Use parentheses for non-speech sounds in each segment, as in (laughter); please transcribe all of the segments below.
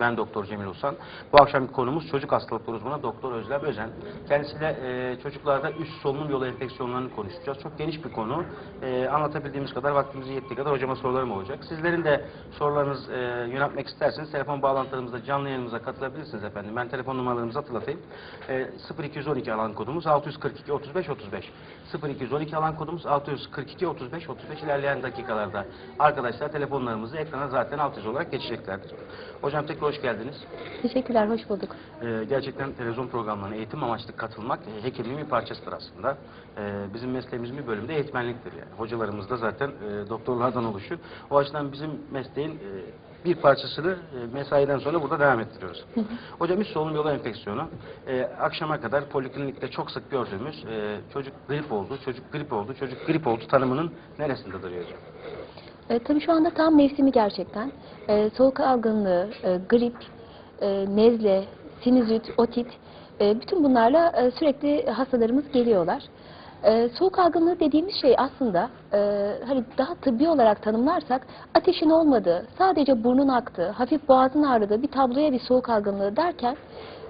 Ben Doktor Cemil Usan. Bu akşamki konumuz çocuk hastalıkları uzmanı Doktor Özlem Özen. Kendisiyle e, çocuklarda üst solunum yolu enfeksiyonlarını konuşacağız. Çok geniş bir konu. E, anlatabildiğimiz kadar vaktimizi yettiği kadar hocama sorularım olacak. Sizlerin de sorularınız e, yöneltmek isterseniz telefon bağlantılarımızda canlı yayınımıza katılabilirsiniz efendim. Ben telefon numaralarımızı hatırlatayım. E, 0212 alan kodumuz 642 35 35. 0212 alan kodumuz 642 35 35 ilerleyen dakikalarda arkadaşlar telefonlarımızı ekrana zaten alt olarak geçeceklerdir. Hocam tekrar hoş geldiniz. Teşekkürler, hoş bulduk. Ee, gerçekten televizyon programlarına eğitim amaçlı katılmak e, hekimliğin bir parçasıdır aslında. Ee, bizim mesleğimizin bir bölümü de eğitmenliktir yani. Hocalarımız da zaten e, doktorlardan oluşur. O açıdan bizim mesleğin e, bir parçasını e, mesaiden sonra burada devam ettiriyoruz. Hocam üst solunum yolu enfeksiyonu. E, akşama kadar poliklinikte çok sık gördüğümüz e, çocuk grip oldu, çocuk grip oldu, çocuk grip oldu tanımının neresinde duruyor hocam? E, tabii şu anda tam mevsimi gerçekten. E, soğuk algınlığı, e, grip, e, nezle, sinüzit, otit, e, bütün bunlarla e, sürekli hastalarımız geliyorlar. E, soğuk algınlığı dediğimiz şey aslında e, hani daha tıbbi olarak tanımlarsak ateşin olmadığı, sadece burnun aktığı, hafif boğazın ağrıdığı bir tabloya bir soğuk algınlığı derken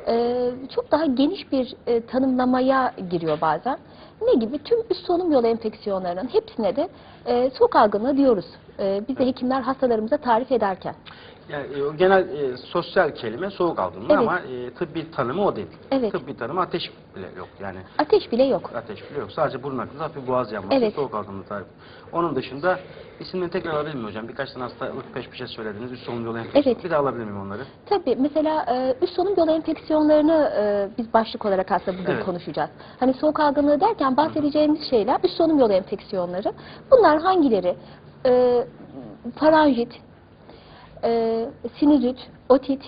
e, çok daha geniş bir e, tanımlamaya giriyor bazen. Ne gibi? Tüm üst solunum yolu enfeksiyonlarının hepsine de e, soğuk algınlığı diyoruz. E, biz de hekimler hastalarımıza tarif ederken. Yani e, genel e, sosyal kelime soğuk algınlığı Evet. ama e, tıbbi tanımı o değil. Evet. Tıbbi tanımı ateş bile yok yani. Ateş bile yok. Ateş bile yok. Sadece burun akıntısı, hafif boğaz yanması, Evet. soğuk algınlığı tarifi. Onun dışında isimlerini tekrar alabilir miyim hocam? Birkaç tane hastalık peş peşe söylediniz. Üst solunum yolu enfeksiyonu. Evet. Bir daha alabilir miyim onları? Tabii mesela e, üst solunum yolu enfeksiyonlarını e, biz başlık olarak aslında bugün Evet. konuşacağız. Hani soğuk algınlığı derken bahsedeceğimiz şeyler üst solunum yolu enfeksiyonları. Bunlar hangileri? E, faranjit, e, sinüzit, otit,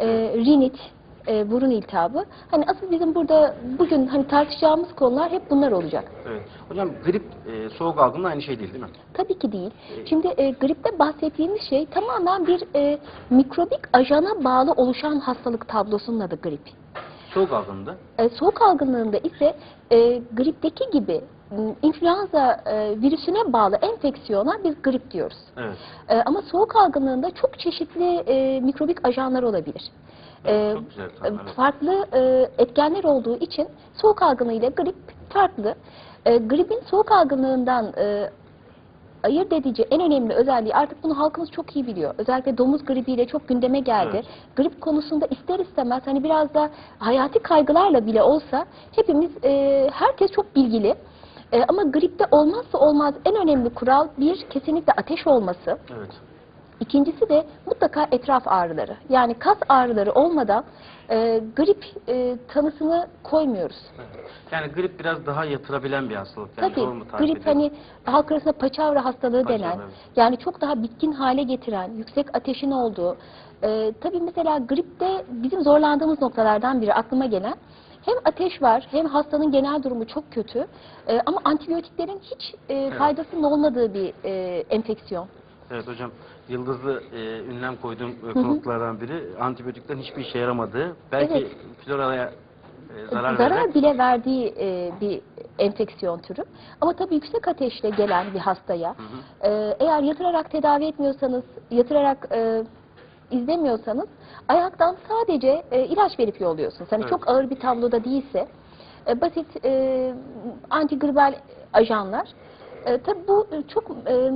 e, rinit, e, burun iltihabı. Hani asıl bizim burada bugün hani tartışacağımız konular hep bunlar olacak. Evet. Hocam grip, e, soğuk algınlığı aynı şey değil değil mi? Tabii ki değil. Şimdi e, gripte bahsettiğimiz şey tamamen bir e, mikrobik ajana bağlı oluşan hastalık tablosunun adı grip. Soğuk algınlığı E, soğuk algınlığında ise e, gripteki gibi influenza e, virüsüne bağlı enfeksiyona biz grip diyoruz. Evet. E, ama soğuk algınlığında çok çeşitli e, mikrobik ajanlar olabilir. Evet, E, güzel evet. Farklı e, etkenler olduğu için soğuk algınlığı ile grip farklı. E, gripin soğuk algınlığından e, ayırt edici en önemli özelliği artık bunu halkımız çok iyi biliyor. Özellikle domuz gribiyle çok gündeme geldi. Evet. Grip konusunda ister istemez hani biraz da hayati kaygılarla bile olsa hepimiz e, herkes çok bilgili. E, ama gripte olmazsa olmaz en önemli kural bir kesinlikle ateş olması. Evet. İkincisi de mutlaka etraf ağrıları. Yani kas ağrıları olmadan e, grip e, tanısını koymuyoruz. Yani grip biraz daha yatırabilen bir hastalık. Yani Tabii mu grip ediyorum? hani halk arasında paçavra hastalığı Paçavra, denen, evet. yani çok daha bitkin hale getiren, yüksek ateşin olduğu. E, tabii mesela gripte bizim zorlandığımız noktalardan biri aklıma gelen hem ateş var hem hastanın genel durumu çok kötü e, ama antibiyotiklerin hiç e, faydasının olmadığı bir e, enfeksiyon. Evet hocam, yıldızlı e, ünlem koyduğum e, konuklardan biri antibiyotiklerin hiçbir işe yaramadığı, belki Evet. floraya e, zarar, veren bile verdiği e, bir enfeksiyon türü. Ama tabii yüksek ateşle gelen bir hastaya e, eğer yatırarak tedavi etmiyorsanız, yatırarak e, izlemiyorsanız ayaktan sadece e, ilaç verip yolluyorsunuz. Hani Evet. çok ağır bir tabloda değilse e, basit e, antigribal ajanlar. E, tabii bu e, çok e,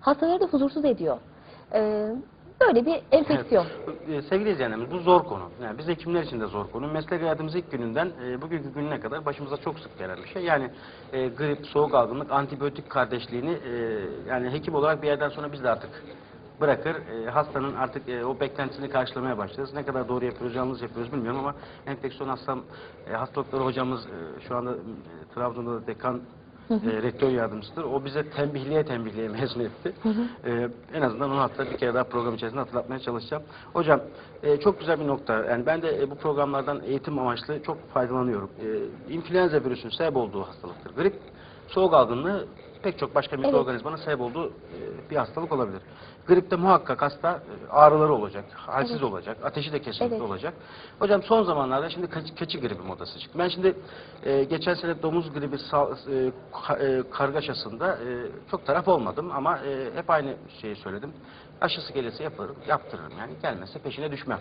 hastaları da huzursuz ediyor. E, böyle bir enfeksiyon. Evet. E, Sevgili izleyenlerimiz bu zor konu. Yani biz hekimler için de zor konu. Meslek hayatımız ilk gününden e, bugünkü gününe kadar başımıza çok sık gelen bir şey. Yani e, grip, soğuk algınlık, antibiyotik kardeşliğini e, yani hekim olarak bir yerden sonra biz de artık bırakır. E, hastanın artık e, o beklentisini karşılamaya başlarız. Ne kadar doğru yapıyoruz, yanlış yapıyoruz bilmiyorum ama enfeksiyon hastam, e, hastalıkları hocamız e, şu anda e, Trabzon'da da dekan e, rektör yardımcısıdır. O bize tembihleye tembihleye (laughs) mezun etti. E, en azından onu hatta bir kere daha program içerisinde hatırlatmaya çalışacağım. Hocam e, çok güzel bir nokta. Yani ben de e, bu programlardan eğitim amaçlı çok faydalanıyorum. E, influenza virüsünün sebep olduğu hastalıktır. Grip, soğuk algınlığı pek çok başka mikroorganizmanın sebep olduğu e, bir hastalık olabilir. Gripte muhakkak hasta e, ağrıları olacak, halsiz Evet. olacak, ateşi de kesinlikle Evet. olacak. Hocam son zamanlarda şimdi keçi, keçi gribi modası çıktı. Ben şimdi e, geçen sene domuz gribi sa- e, ka- e, kargaşasında e, çok taraf olmadım ama e, hep aynı şeyi söyledim. Aşısı gelirse yaparım, yaptırırım yani. Gelmezse peşine düşmem.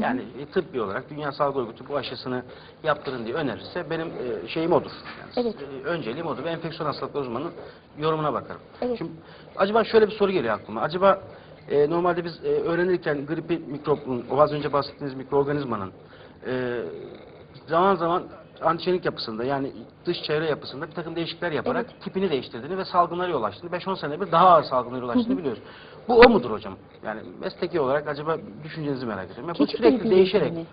Yani e, tıbbi olarak Dünya Sağlık Örgütü bu aşısını yaptırın diye önerirse benim e, şeyim odur. Yani Evet. e, önceliğim odur ve enfeksiyon hastalıkları uzmanının yorumuna bakarım. Evet. Şimdi acaba şöyle bir soru geliyor aklıma. Acaba e, normalde biz e, öğrenirken gripi mikrobun, o az önce bahsettiğiniz mikroorganizmanın e, zaman zaman antijenik yapısında yani dış çevre yapısında bir takım değişiklikler yaparak tipini değiştirdiğini ve salgınlara yol açtığını, 5-10 sene bir daha ağır salgınlara yol açtığını biliyoruz. Bu o mudur hocam? Yani mesleki olarak acaba düşüncenizi merak ediyorum. Ya bu sürekli değişerek. mi?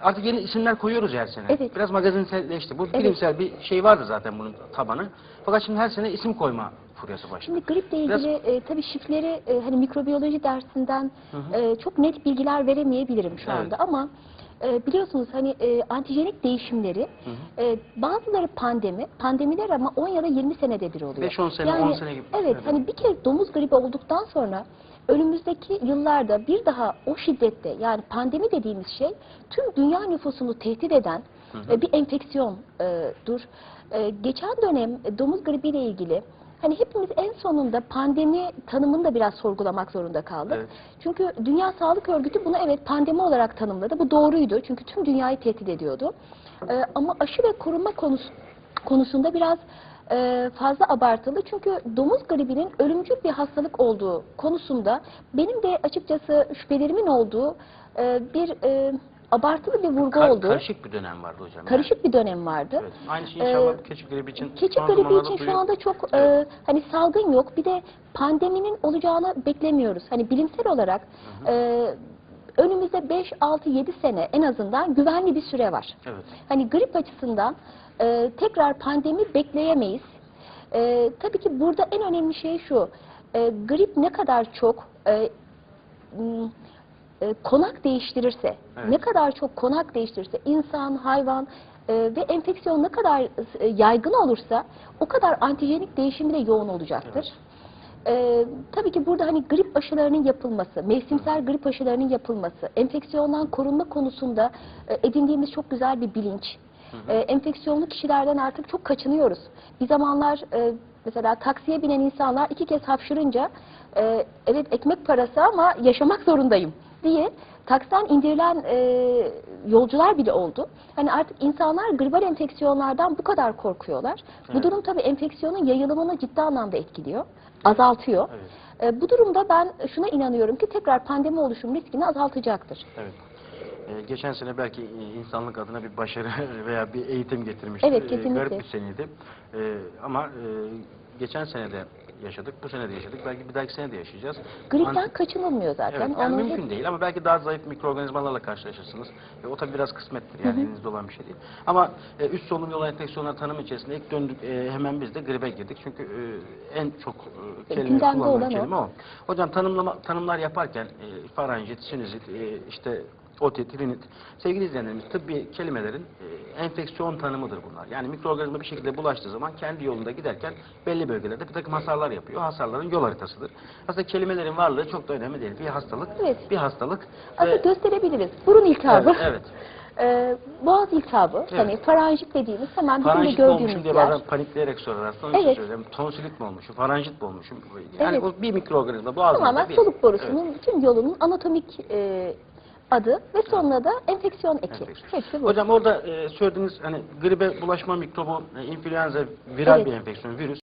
Artık yeni isimler koyuyoruz her sene. Evet. Biraz magazinselleşti. Bu Evet. bilimsel bir şey vardı zaten bunun tabanı. Fakat şimdi her sene isim koyma furyası başladı. Şimdi griple Biraz- ilgili e, tabii şifleri e, hani mikrobiyoloji dersinden e, çok net bilgiler veremeyebilirim şu Evet. anda ama e, biliyorsunuz hani e, antijenik değişimleri e, bazıları pandemi, pandemiler ama 10 ya da 20 senede bir oluyor. 5-10 sene, 10 sene gibi. Evet, Evet. hani bir kere domuz gribi olduktan sonra önümüzdeki yıllarda bir daha o şiddette yani pandemi dediğimiz şey tüm dünya nüfusunu tehdit eden e, bir enfeksiyondur. E, geçen dönem domuz gribiyle ilgili hani hepimiz en sonunda pandemi tanımını da biraz sorgulamak zorunda kaldık. Evet. Çünkü Dünya Sağlık Örgütü bunu evet pandemi olarak tanımladı. Bu doğruydu çünkü tüm dünyayı tehdit ediyordu. E, ama aşı ve korunma konusu, konusunda biraz e, fazla abartılı. Çünkü domuz gribinin ölümcül bir hastalık olduğu konusunda benim de açıkçası şüphelerimin olduğu e, bir e, abartılı bir vurgu Kar- oldu. Karışık bir dönem vardı hocam. Karışık bir dönem vardı. Yani. Evet. Aynı şey inşallah Ee, keçi gribi için. Keçi son gribi için şu anda çok Evet. e, hani salgın yok. Bir de pandeminin olacağını beklemiyoruz. Hani bilimsel olarak e, önümüzde 5, 6, 7 sene en azından güvenli bir süre var. Evet. Hani grip açısından e, tekrar pandemi bekleyemeyiz. E, tabii ki burada en önemli şey şu. e, grip ne kadar çok e, e, konak değiştirirse, Evet. ne kadar çok konak değiştirirse insan, hayvan e, ve enfeksiyon ne kadar e, yaygın olursa o kadar antijenik değişimi de yoğun olacaktır. E, tabii ki burada hani grip aşılarının yapılması, mevsimsel grip aşılarının yapılması, enfeksiyondan korunma konusunda e, edindiğimiz çok güzel bir bilinç. E, enfeksiyonlu kişilerden artık çok kaçınıyoruz. Bir zamanlar e, mesela taksiye binen insanlar iki kez hapşırınca e, evet ekmek parası ama yaşamak zorundayım diye taksiden indirilen e, yolcular bile oldu. Hani artık insanlar gribal enfeksiyonlardan bu kadar korkuyorlar. Bu Evet. durum tabii enfeksiyonun yayılımını ciddi anlamda etkiliyor, azaltıyor. Evet. E, bu durumda ben şuna inanıyorum ki tekrar pandemi oluşum riskini azaltacaktır. Evet. Ee, geçen sene belki e, insanlık adına bir başarı (laughs) veya bir eğitim getirmişti. Evet, Ee, kesinlikle. garip bir seneydi. Ama e, geçen sene de yaşadık, bu sene de yaşadık. Belki bir dahaki sene de yaşayacağız. Gripten Anti- kaçınılmıyor zaten. Evet, yani Onun mümkün hep- değil ama belki daha zayıf mikroorganizmalarla karşılaşırsınız. E, o tabii biraz kısmettir yani elinizde olan bir şey değil. Ama e, üst solunum yolu enfeksiyonları tanımı içerisinde ilk döndük e, hemen biz de gribe girdik. Çünkü e, en çok e, kelime Gündemde kullanılan o. kelime o. Hocam tanımlama, tanımlar yaparken e, faranjit, sinüzit, e, işte otit, rinit. Sevgili izleyenlerimiz tıbbi kelimelerin e, enfeksiyon tanımıdır bunlar. Yani mikroorganizma bir şekilde bulaştığı zaman kendi yolunda giderken belli bölgelerde bir takım hasarlar yapıyor. Hasarların yol haritasıdır. Aslında kelimelerin varlığı çok da önemli değil. Bir hastalık, Evet. bir hastalık Aslında ve gösterebiliriz. Burun iltihabı. Evet, evet. (laughs) Ee, boğaz iltihabı. Evet. Hani faranjit dediğimiz hemen bizim de gördüğümüz diye yer. panikleyerek sorarlar. Aslında Evet. söylüyorum. Tonsilit mi olmuşum, faranjit mi olmuşum? Yani Evet. o bir mikroorganizma boğazında Tamamen bir. soluk borusunun Evet. bütün yolunun anatomik e, adı ve sonuna da enfeksiyon eki. Enfeksiyon. Hepsi bu. Hocam orada e, söylediğiniz hani gribe bulaşma mikrobu, e, influenza viral Evet. bir enfeksiyon, virüs.